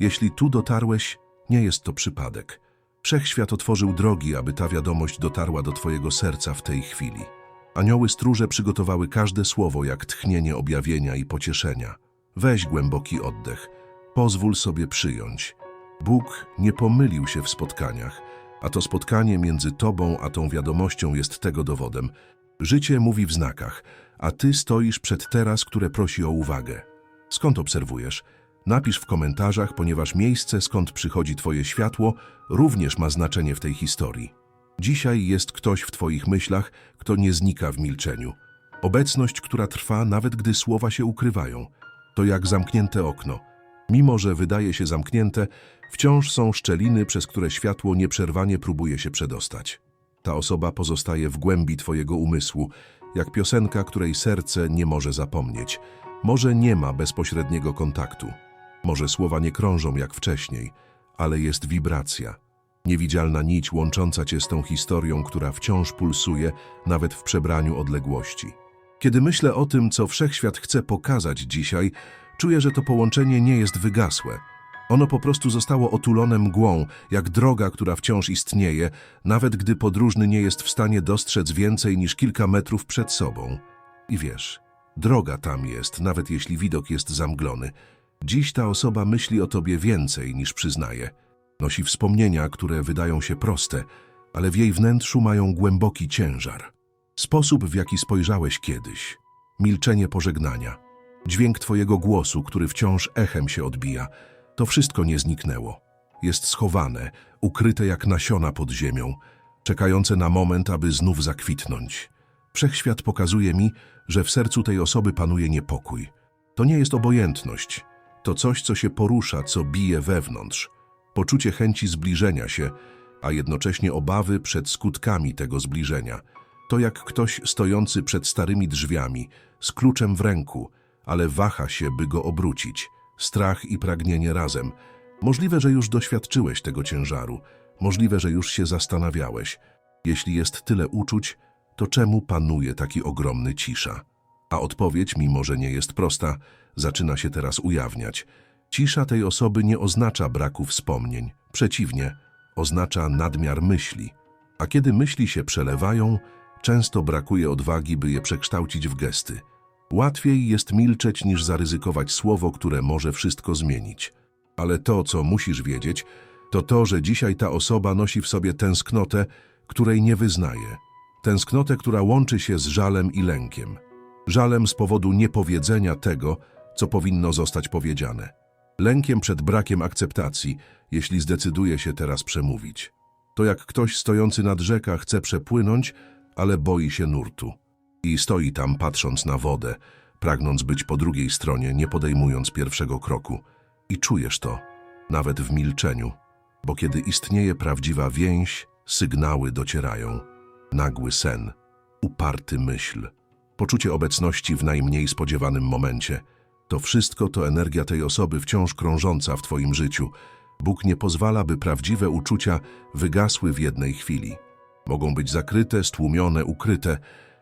Jeśli tu dotarłeś, nie jest to przypadek. Wszechświat otworzył drogi, aby ta wiadomość dotarła do Twojego serca w tej chwili. Anioły stróże przygotowały każde słowo jak tchnienie objawienia i pocieszenia. Weź głęboki oddech. Pozwól sobie przyjąć. Bóg nie pomylił się w spotkaniach, a to spotkanie między Tobą a tą wiadomością jest tego dowodem. Życie mówi w znakach, a Ty stoisz przed teraz, które prosi o uwagę. Skąd obserwujesz? Napisz w komentarzach, ponieważ miejsce, skąd przychodzi Twoje światło, również ma znaczenie w tej historii. Dzisiaj jest ktoś w Twoich myślach, kto nie znika w milczeniu. Obecność, która trwa nawet gdy słowa się ukrywają. To jak zamknięte okno. Mimo, że wydaje się zamknięte, wciąż są szczeliny, przez które światło nieprzerwanie próbuje się przedostać. Ta osoba pozostaje w głębi Twojego umysłu, jak piosenka, której serce nie może zapomnieć. Może nie ma bezpośredniego kontaktu. Może słowa nie krążą jak wcześniej, ale jest wibracja. Niewidzialna nić łącząca cię z tą historią, która wciąż pulsuje, nawet w przebraniu odległości. Kiedy myślę o tym, co wszechświat chce pokazać dzisiaj, czuję, że to połączenie nie jest wygasłe. Ono po prostu zostało otulone mgłą, jak droga, która wciąż istnieje, nawet gdy podróżny nie jest w stanie dostrzec więcej niż kilka metrów przed sobą. I wiesz, droga tam jest, nawet jeśli widok jest zamglony. Dziś ta osoba myśli o tobie więcej niż przyznaje. Nosi wspomnienia, które wydają się proste, ale w jej wnętrzu mają głęboki ciężar. Sposób, w jaki spojrzałeś kiedyś, milczenie pożegnania, dźwięk twojego głosu, który wciąż echem się odbija, to wszystko nie zniknęło. Jest schowane, ukryte jak nasiona pod ziemią, czekające na moment, aby znów zakwitnąć. Wszechświat pokazuje mi, że w sercu tej osoby panuje niepokój. To nie jest obojętność, to coś, co się porusza, co bije wewnątrz. Poczucie chęci zbliżenia się, a jednocześnie obawy przed skutkami tego zbliżenia. To jak ktoś stojący przed starymi drzwiami, z kluczem w ręku, ale waha się, by go obrócić. Strach i pragnienie razem. Możliwe, że już doświadczyłeś tego ciężaru. Możliwe, że już się zastanawiałeś. Jeśli jest tyle uczuć, to czemu panuje taki ogromny cisza? A odpowiedź, mimo że nie jest prosta, zaczyna się teraz ujawniać. Cisza tej osoby nie oznacza braku wspomnień. Przeciwnie, oznacza nadmiar myśli. A kiedy myśli się przelewają, często brakuje odwagi, by je przekształcić w gesty. Łatwiej jest milczeć niż zaryzykować słowo, które może wszystko zmienić. Ale to, co musisz wiedzieć, to to, że dzisiaj ta osoba nosi w sobie tęsknotę, której nie wyznaje. Tęsknotę, która łączy się z żalem i lękiem. Żalem z powodu niepowiedzenia tego, co powinno zostać powiedziane. Lękiem przed brakiem akceptacji, jeśli zdecyduje się teraz przemówić. To jak ktoś stojący nad rzeka chce przepłynąć, ale boi się nurtu. I stoi tam patrząc na wodę, pragnąc być po drugiej stronie, nie podejmując pierwszego kroku. I czujesz to, nawet w milczeniu, bo kiedy istnieje prawdziwa więź, sygnały docierają. Nagły sen, uparty myśl, poczucie obecności w najmniej spodziewanym momencie. To wszystko to energia tej osoby wciąż krążąca w Twoim życiu. Bóg nie pozwala, by prawdziwe uczucia wygasły w jednej chwili. Mogą być zakryte, stłumione, ukryte,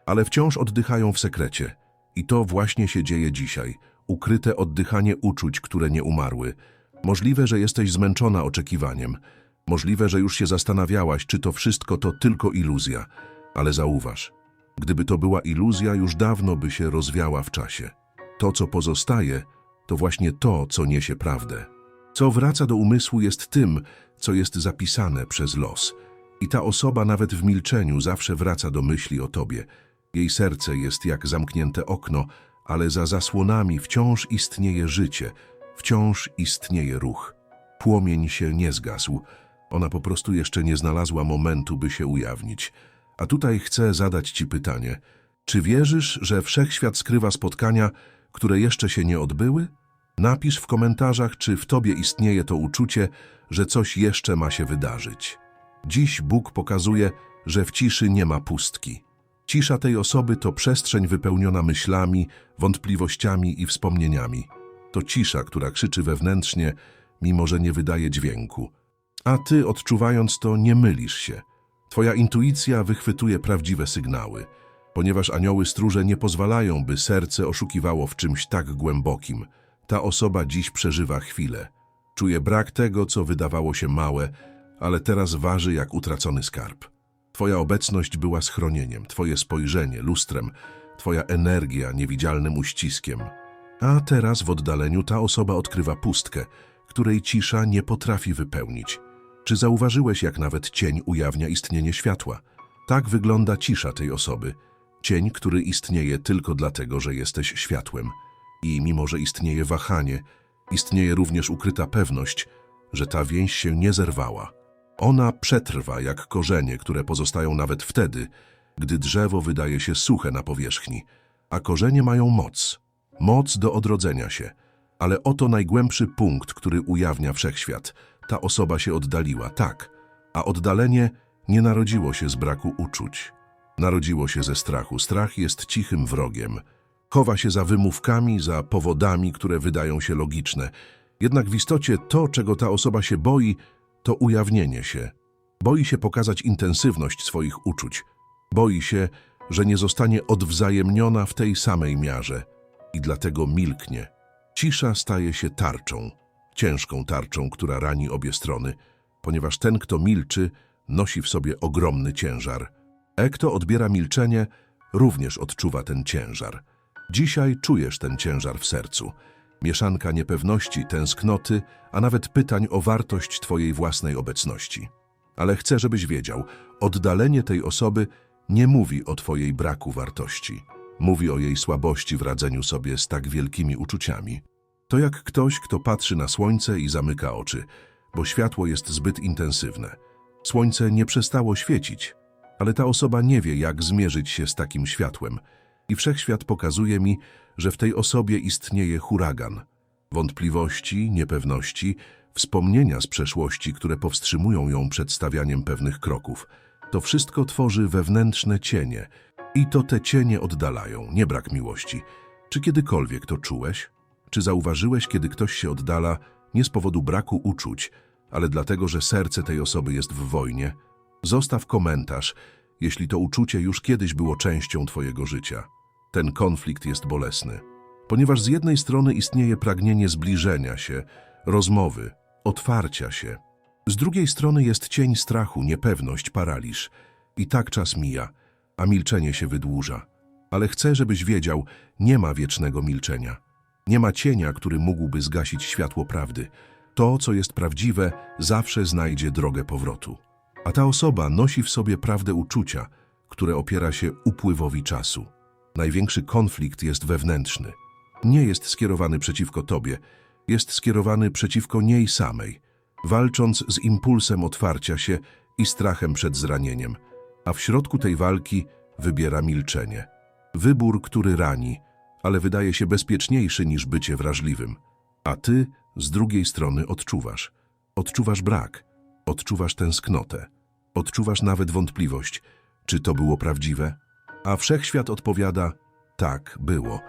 ale wciąż oddychają w sekrecie. I to właśnie się dzieje dzisiaj. Ukryte oddychanie uczuć, które nie umarły. Możliwe, że jesteś zmęczona oczekiwaniem. Możliwe, że już się zastanawiałaś, czy to wszystko to tylko iluzja. Ale zauważ, gdyby to była iluzja, już dawno by się rozwiała w czasie. To, co pozostaje, to właśnie to, co niesie prawdę. Co wraca do umysłu jest tym, co jest zapisane przez los. I ta osoba nawet w milczeniu zawsze wraca do myśli o tobie. Jej serce jest jak zamknięte okno, ale za zasłonami wciąż istnieje życie, wciąż istnieje ruch. Płomień się nie zgasł. Ona po prostu jeszcze nie znalazła momentu, by się ujawnić. A tutaj chcę zadać ci pytanie. Czy wierzysz, że wszechświat skrywa spotkania, które jeszcze się nie odbyły? Napisz w komentarzach, czy w tobie istnieje to uczucie, że coś jeszcze ma się wydarzyć. Dziś Bóg pokazuje, że w ciszy nie ma pustki. Cisza tej osoby to przestrzeń wypełniona myślami, wątpliwościami i wspomnieniami. To cisza, która krzyczy wewnętrznie, mimo że nie wydaje dźwięku. A ty, odczuwając to, nie mylisz się. Twoja intuicja wychwytuje prawdziwe sygnały, ponieważ anioły stróże nie pozwalają, by serce oszukiwało w czymś tak głębokim. Ta osoba dziś przeżywa chwilę. Czuje brak tego, co wydawało się małe, ale teraz waży jak utracony skarb. Twoja obecność była schronieniem, twoje spojrzenie lustrem, twoja energia niewidzialnym uściskiem. A teraz w oddaleniu ta osoba odkrywa pustkę, której cisza nie potrafi wypełnić. Czy zauważyłeś, jak nawet cień ujawnia istnienie światła? Tak wygląda cisza tej osoby. Cień, który istnieje tylko dlatego, że jesteś światłem. I mimo, że istnieje wahanie, istnieje również ukryta pewność, że ta więź się nie zerwała. Ona przetrwa jak korzenie, które pozostają nawet wtedy, gdy drzewo wydaje się suche na powierzchni, a korzenie mają moc, moc do odrodzenia się. Ale oto najgłębszy punkt, który ujawnia wszechświat. Ta osoba się oddaliła, tak, a oddalenie nie narodziło się z braku uczuć. Narodziło się ze strachu. Strach jest cichym wrogiem. Chowa się za wymówkami, za powodami, które wydają się logiczne. Jednak w istocie to, czego ta osoba się boi, to ujawnienie się. Boi się pokazać intensywność swoich uczuć. Boi się, że nie zostanie odwzajemniona w tej samej miarze i dlatego milknie. Cisza staje się tarczą, ciężką tarczą, która rani obie strony, ponieważ ten, kto milczy, nosi w sobie ogromny ciężar. E, kto odbiera milczenie, również odczuwa ten ciężar. Dzisiaj czujesz ten ciężar w sercu. Mieszanka niepewności, tęsknoty, a nawet pytań o wartość Twojej własnej obecności. Ale chcę, żebyś wiedział, oddalenie tej osoby nie mówi o Twojej braku wartości. Mówi o jej słabości w radzeniu sobie z tak wielkimi uczuciami. To jak ktoś, kto patrzy na słońce i zamyka oczy, bo światło jest zbyt intensywne. Słońce nie przestało świecić, ale ta osoba nie wie, jak zmierzyć się z takim światłem. I wszechświat pokazuje mi, że w tej osobie istnieje huragan. Wątpliwości, niepewności, wspomnienia z przeszłości, które powstrzymują ją przed stawianiem pewnych kroków. To wszystko tworzy wewnętrzne cienie i to te cienie oddalają, nie brak miłości. Czy kiedykolwiek to czułeś? Czy zauważyłeś, kiedy ktoś się oddala nie z powodu braku uczuć, ale dlatego, że serce tej osoby jest w wojnie? Zostaw komentarz, jeśli to uczucie już kiedyś było częścią Twojego życia. Ten konflikt jest bolesny, ponieważ z jednej strony istnieje pragnienie zbliżenia się, rozmowy, otwarcia się. Z drugiej strony jest cień strachu, niepewność, paraliż. I tak czas mija, a milczenie się wydłuża. Ale chcę, żebyś wiedział, nie ma wiecznego milczenia. Nie ma cienia, który mógłby zgasić światło prawdy. To, co jest prawdziwe, zawsze znajdzie drogę powrotu. A ta osoba nosi w sobie prawdę uczucia, które opiera się upływowi czasu. Największy konflikt jest wewnętrzny. Nie jest skierowany przeciwko tobie, jest skierowany przeciwko niej samej, walcząc z impulsem otwarcia się i strachem przed zranieniem, a w środku tej walki wybiera milczenie. Wybór, który rani, ale wydaje się bezpieczniejszy niż bycie wrażliwym. A ty z drugiej strony odczuwasz. Odczuwasz brak, odczuwasz tęsknotę, odczuwasz nawet wątpliwość, czy to było prawdziwe? A wszechświat odpowiada: tak, było.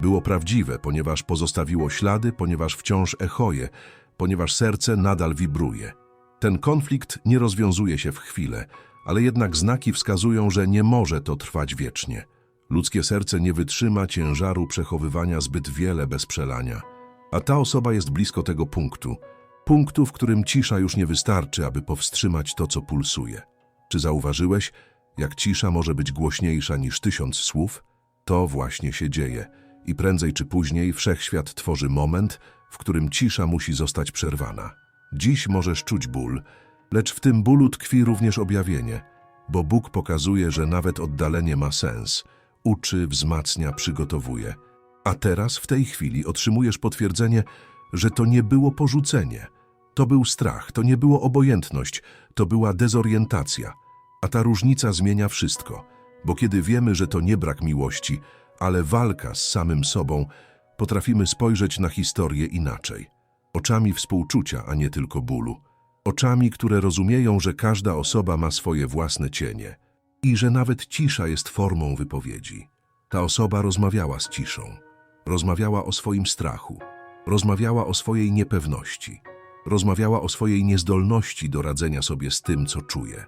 Było prawdziwe, ponieważ pozostawiło ślady, ponieważ wciąż echoje, ponieważ serce nadal wibruje. Ten konflikt nie rozwiązuje się w chwilę, ale jednak znaki wskazują, że nie może to trwać wiecznie. Ludzkie serce nie wytrzyma ciężaru przechowywania zbyt wiele bez przelania. A ta osoba jest blisko tego punktu. Punktu, w którym cisza już nie wystarczy, aby powstrzymać to, co pulsuje. Czy zauważyłeś, jak cisza może być głośniejsza niż tysiąc słów? To właśnie się dzieje. I prędzej czy później wszechświat tworzy moment, w którym cisza musi zostać przerwana. Dziś możesz czuć ból, lecz w tym bólu tkwi również objawienie, bo Bóg pokazuje, że nawet oddalenie ma sens. Uczy, wzmacnia, przygotowuje. A teraz, w tej chwili, otrzymujesz potwierdzenie, że to nie było porzucenie. To był strach, to nie było obojętność, to była dezorientacja. A ta różnica zmienia wszystko, bo kiedy wiemy, że to nie brak miłości, ale walka z samym sobą, potrafimy spojrzeć na historię inaczej. Oczami współczucia, a nie tylko bólu. Oczami, które rozumieją, że każda osoba ma swoje własne cienie i że nawet cisza jest formą wypowiedzi. Ta osoba rozmawiała z ciszą, rozmawiała o swoim strachu, rozmawiała o swojej niepewności, rozmawiała o swojej niezdolności do radzenia sobie z tym, co czuje.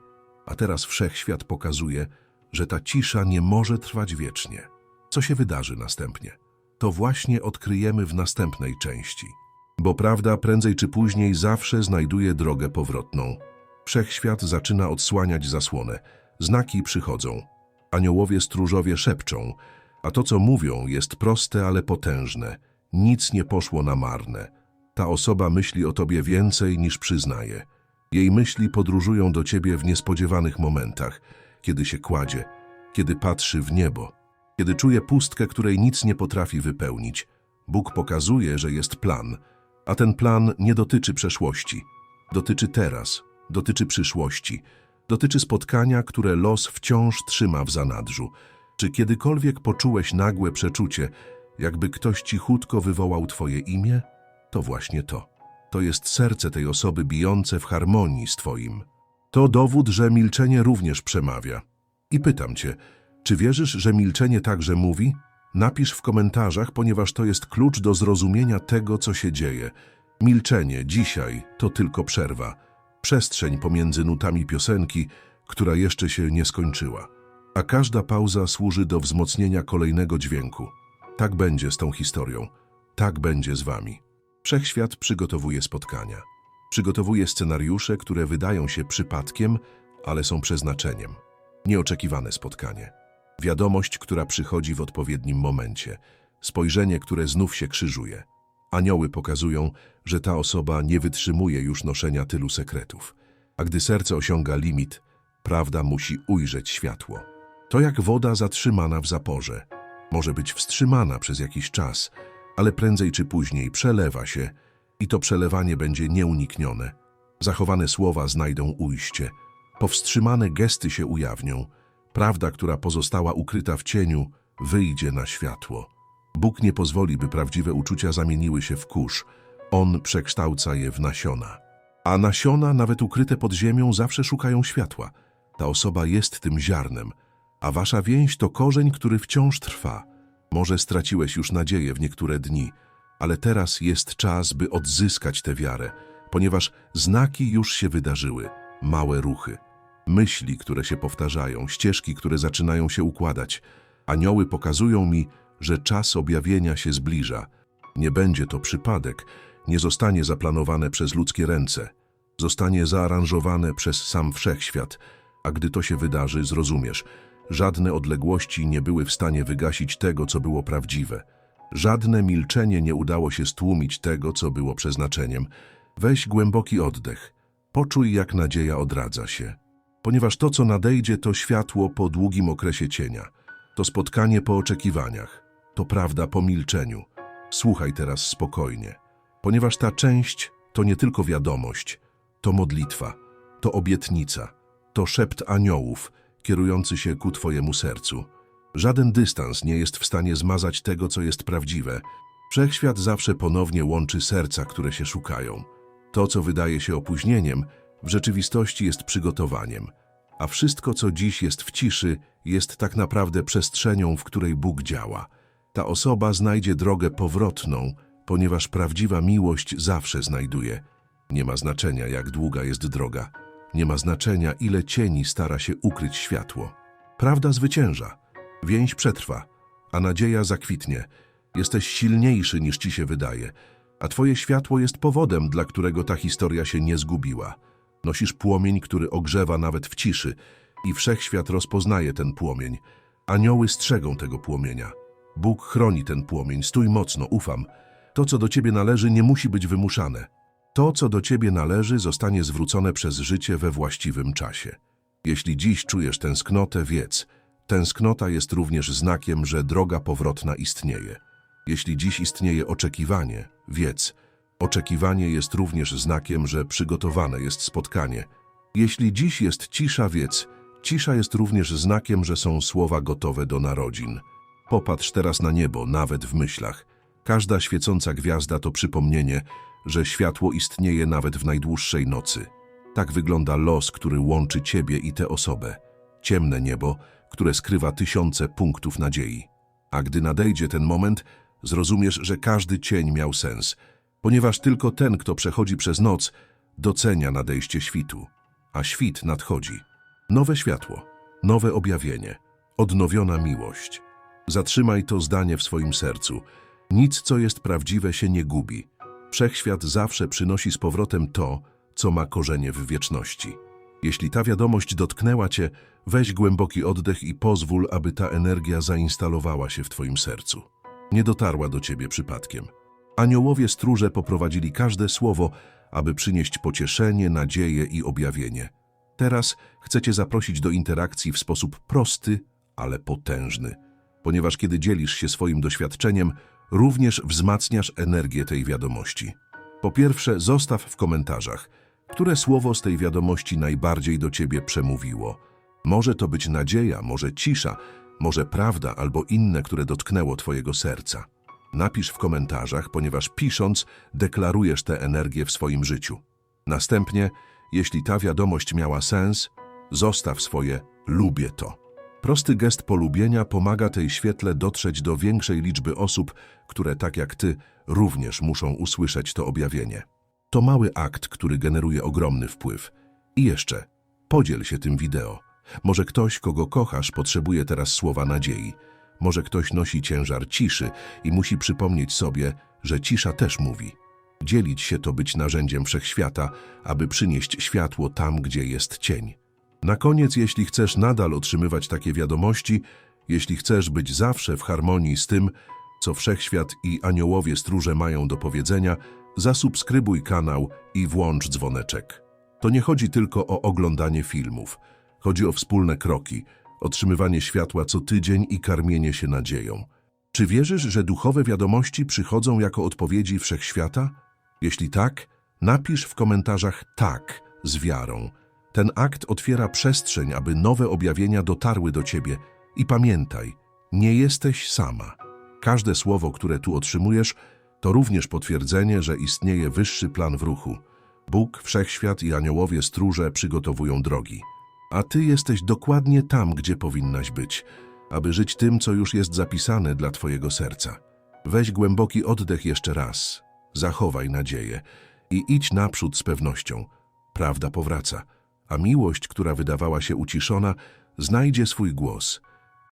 A teraz wszechświat pokazuje, że ta cisza nie może trwać wiecznie. Co się wydarzy następnie? To właśnie odkryjemy w następnej części. Bo prawda prędzej czy później zawsze znajduje drogę powrotną. Wszechświat zaczyna odsłaniać zasłonę. Znaki przychodzą. Aniołowie stróżowie szepczą, a to, co mówią, jest proste, ale potężne. Nic nie poszło na marne. Ta osoba myśli o tobie więcej niż przyznaje. Jej myśli podróżują do ciebie w niespodziewanych momentach, kiedy się kładzie, kiedy patrzy w niebo, kiedy czuje pustkę, której nic nie potrafi wypełnić. Bóg pokazuje, że jest plan, a ten plan nie dotyczy przeszłości. Dotyczy teraz, dotyczy przyszłości, dotyczy spotkania, które los wciąż trzyma w zanadrzu. Czy kiedykolwiek poczułeś nagłe przeczucie, jakby ktoś cichutko wywołał twoje imię? To właśnie to. To jest serce tej osoby bijące w harmonii z twoim. To dowód, że milczenie również przemawia. I pytam cię, czy wierzysz, że milczenie także mówi? Napisz w komentarzach, ponieważ to jest klucz do zrozumienia tego, co się dzieje. Milczenie dzisiaj to tylko przerwa. Przestrzeń pomiędzy nutami piosenki, która jeszcze się nie skończyła. A każda pauza służy do wzmocnienia kolejnego dźwięku. Tak będzie z tą historią. Tak będzie z wami. Wszechświat przygotowuje spotkania. Przygotowuje scenariusze, które wydają się przypadkiem, ale są przeznaczeniem. Nieoczekiwane spotkanie. Wiadomość, która przychodzi w odpowiednim momencie. Spojrzenie, które znów się krzyżuje. Anioły pokazują, że ta osoba nie wytrzymuje już noszenia tylu sekretów. A gdy serce osiąga limit, prawda musi ujrzeć światło. To jak woda zatrzymana w zaporze. Może być wstrzymana przez jakiś czas, ale prędzej czy później przelewa się i to przelewanie będzie nieuniknione. Zachowane słowa znajdą ujście, powstrzymane gesty się ujawnią, prawda, która pozostała ukryta w cieniu, wyjdzie na światło. Bóg nie pozwoli, by prawdziwe uczucia zamieniły się w kurz. On przekształca je w nasiona. A nasiona, nawet ukryte pod ziemią, zawsze szukają światła. Ta osoba jest tym ziarnem, a wasza więź to korzeń, który wciąż trwa. Może straciłeś już nadzieję w niektóre dni, ale teraz jest czas, by odzyskać tę wiarę, ponieważ znaki już się wydarzyły, małe ruchy, myśli, które się powtarzają, ścieżki, które zaczynają się układać. Anioły pokazują mi, że czas objawienia się zbliża. Nie będzie to przypadek, nie zostanie zaplanowane przez ludzkie ręce, zostanie zaaranżowane przez sam wszechświat, a gdy to się wydarzy, zrozumiesz, żadne odległości nie były w stanie wygasić tego, co było prawdziwe. Żadne milczenie nie udało się stłumić tego, co było przeznaczeniem. Weź głęboki oddech. Poczuj, jak nadzieja odradza się. Ponieważ to, co nadejdzie, to światło po długim okresie cienia. To spotkanie po oczekiwaniach. To prawda po milczeniu. Słuchaj teraz spokojnie. Ponieważ ta część to nie tylko wiadomość, to modlitwa, to obietnica, to szept aniołów kierujący się ku Twojemu sercu. Żaden dystans nie jest w stanie zmazać tego, co jest prawdziwe. Wszechświat zawsze ponownie łączy serca, które się szukają. To, co wydaje się opóźnieniem, w rzeczywistości jest przygotowaniem, a wszystko, co dziś jest w ciszy, jest tak naprawdę przestrzenią, w której Bóg działa. Ta osoba znajdzie drogę powrotną, ponieważ prawdziwa miłość zawsze znajduje. Nie ma znaczenia, jak długa jest droga. Nie ma znaczenia, ile cieni stara się ukryć światło. Prawda zwycięża, więź przetrwa, a nadzieja zakwitnie. Jesteś silniejszy niż ci się wydaje, a twoje światło jest powodem, dla którego ta historia się nie zgubiła. Nosisz płomień, który ogrzewa nawet w ciszy i wszechświat rozpoznaje ten płomień. Anioły strzegą tego płomienia. Bóg chroni ten płomień, stój mocno, ufam. To, co do ciebie należy, nie musi być wymuszane. To, co do ciebie należy, zostanie zwrócone przez życie we właściwym czasie. Jeśli dziś czujesz tęsknotę, wiedz, tęsknota jest również znakiem, że droga powrotna istnieje. Jeśli dziś istnieje oczekiwanie, wiedz, oczekiwanie jest również znakiem, że przygotowane jest spotkanie. Jeśli dziś jest cisza, wiedz, cisza jest również znakiem, że są słowa gotowe do narodzin. Popatrz teraz na niebo, nawet w myślach. Każda świecąca gwiazda to przypomnienie, że światło istnieje nawet w najdłuższej nocy. Tak wygląda los, który łączy ciebie i tę osobę. Ciemne niebo, które skrywa tysiące punktów nadziei. A gdy nadejdzie ten moment, zrozumiesz, że każdy cień miał sens, ponieważ tylko ten, kto przechodzi przez noc, docenia nadejście świtu. A świt nadchodzi. Nowe światło, nowe objawienie, odnowiona miłość. Zatrzymaj to zdanie w swoim sercu. Nic, co jest prawdziwe, się nie gubi. Wszechświat zawsze przynosi z powrotem to, co ma korzenie w wieczności. Jeśli ta wiadomość dotknęła cię, weź głęboki oddech i pozwól, aby ta energia zainstalowała się w twoim sercu. Nie dotarła do ciebie przypadkiem. Aniołowie stróże poprowadzili każde słowo, aby przynieść pocieszenie, nadzieję i objawienie. Teraz chcecie zaprosić do interakcji w sposób prosty, ale potężny. Ponieważ kiedy dzielisz się swoim doświadczeniem, również wzmacniasz energię tej wiadomości. Po pierwsze, zostaw w komentarzach, które słowo z tej wiadomości najbardziej do ciebie przemówiło. Może to być nadzieja, może cisza, może prawda albo inne, które dotknęło twojego serca. Napisz w komentarzach, ponieważ pisząc deklarujesz tę energię w swoim życiu. Następnie, jeśli ta wiadomość miała sens, zostaw swoje lubię to. Prosty gest polubienia pomaga tej świetle dotrzeć do większej liczby osób, które tak jak ty również muszą usłyszeć to objawienie. To mały akt, który generuje ogromny wpływ. I jeszcze, podziel się tym wideo. Może ktoś, kogo kochasz, potrzebuje teraz słowa nadziei. Może ktoś nosi ciężar ciszy i musi przypomnieć sobie, że cisza też mówi. Dzielić się to być narzędziem wszechświata, aby przynieść światło tam, gdzie jest cień. Na koniec, jeśli chcesz nadal otrzymywać takie wiadomości, jeśli chcesz być zawsze w harmonii z tym, co wszechświat i aniołowie stróże mają do powiedzenia, zasubskrybuj kanał i włącz dzwoneczek. To nie chodzi tylko o oglądanie filmów. Chodzi o wspólne kroki, otrzymywanie światła co tydzień i karmienie się nadzieją. Czy wierzysz, że duchowe wiadomości przychodzą jako odpowiedzi wszechświata? Jeśli tak, napisz w komentarzach tak z wiarą. Ten akt otwiera przestrzeń, aby nowe objawienia dotarły do ciebie. I pamiętaj, nie jesteś sama. Każde słowo, które tu otrzymujesz, to również potwierdzenie, że istnieje wyższy plan w ruchu. Bóg, Wszechświat i aniołowie stróże przygotowują drogi. A ty jesteś dokładnie tam, gdzie powinnaś być, aby żyć tym, co już jest zapisane dla twojego serca. Weź głęboki oddech jeszcze raz, zachowaj nadzieję i idź naprzód z pewnością. Prawda powraca, a miłość, która wydawała się uciszona, znajdzie swój głos –